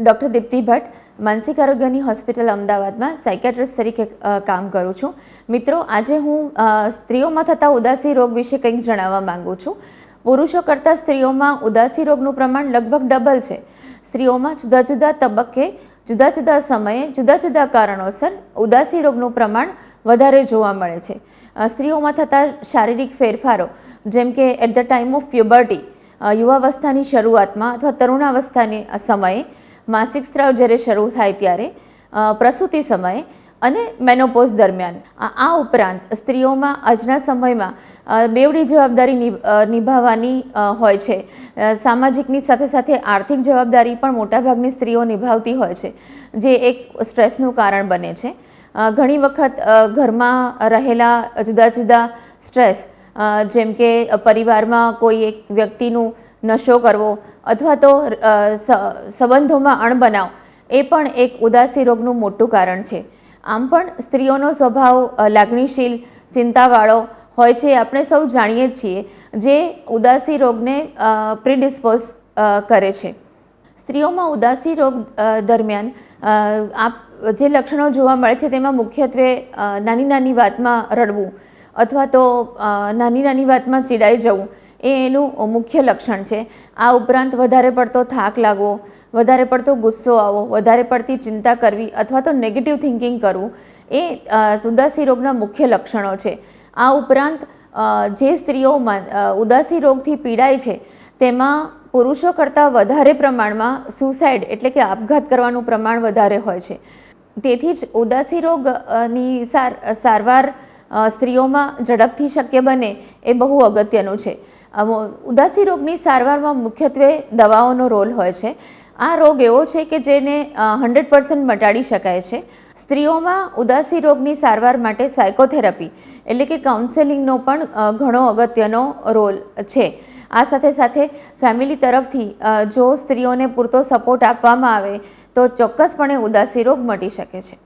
Doctor Deepti Bhatt, માનસિક આરોગ્યની hospital અમદાવાદમાં સાયકેટ્રિસ્ટ તરીકે કામ કરું છું. મિત્રો, આજે હું સ્ત્રીઓમાં થતા ઉદાસી રોગ વિશે કંઈક જણાવવા માગું છું. પુરુષો કરતાં સ્ત્રીઓમાં ઉદાસી રોગનું પ્રમાણ લગભગ ડબલ છે. સ્ત્રીઓમાં જુદા જુદા તબક્કે, જુદા જુદા સમયે, જુદા જુદા કારણોસર ઉદાસી રોગનું પ્રમાણ વધારે જોવા મળે છે. સ્ત્રીઓમાં થતા શારીરિક ફેરફારો, જેમ કે at the time of puberty યુવાવસ્થાની શરૂઆતમાં અથવા તરુણાવસ્થાની સમયે માસિક સ્ત્રાવ જ્યારે શરૂ થાય ત્યારે પ્રસૂતિ સમયે અને મેનોપોઝ દરમિયાન. આ ઉપરાંત સ્ત્રીઓમાં આજના સમયમાં બેવડી જવાબદારી નિભાવવાની હોય છે. સામાજિકની સાથે સાથે આર્થિક જવાબદારી પણ મોટાભાગની સ્ત્રીઓ નિભાવતી હોય છે, જે એક સ્ટ્રેસનું કારણ બને છે. ઘણી વખત ઘરમાં રહેલા જુદા જુદા સ્ટ્રેસ જેમ કે પરિવારમાં કોઈ એક વ્યક્તિનું નશો કરવો અથવા તો સંબંધોમાં અણબનાવ, એ પણ એક ઉદાસી રોગનું મોટું કારણ છે. આમ પણ સ્ત્રીઓનો સ્વભાવ લાગણીશીલ, ચિંતાવાળો હોય છે આપણે સૌ જાણીએ છીએ, જે ઉદાસી રોગને પ્રિડિસ્પોઝ કરે છે. સ્ત્રીઓમાં ઉદાસી રોગ દરમિયાન આપ, જે લક્ષણો જોવા મળે છે તેમાં મુખ્યત્વે નાની નાની વાતમાં રડવું અથવા તો નાની નાની વાતમાં ચીડાઈ જવું એ એનું મુખ્ય લક્ષણ છે. આ ઉપરાંત વધારે પડતો થાક લાગવો, વધારે પડતો ગુસ્સો આવવો, વધારે પડતી ચિંતા કરવી અથવા તો નેગેટિવ થિંકિંગ કરવું એ ઉદાસી રોગના મુખ્ય લક્ષણો છે. આ ઉપરાંત જે સ્ત્રીઓમાં ઉદાસી રોગથી પીડાય છે, તેમાં પુરુષો કરતાં વધારે પ્રમાણમાં સુસાઇડ એટલે કે આપઘાત કરવાનું પ્રમાણ વધારે હોય છે. તેથી જ ઉદાસી રોગની સાર સારવાર સ્ત્રીઓમાં ઝડપથી શક્ય બને એ બહુ અગત્યનું છે. ઉદાસી રોગની સારવારમાં મુખ્યત્વે દવાઓનો રોલ હોય છે. આ રોગ એવો છે કે જેને હંડ્રેડ પર્સન્ટ મટાડી શકાય છે. સ્ત્રીઓમાં ઉદાસી રોગની સારવાર માટે સાયકોથેરાપી, એટલે કે કાઉન્સેલિંગનો પણ ઘણો અગત્યનો રોલ છે. આ સાથે સાથે ફેમિલી તરફથી જો સ્ત્રીઓને પૂરતો સપોર્ટ આપવામાં આવે, તો ચોક્કસપણે ઉદાસી રોગ મટી શકે છે.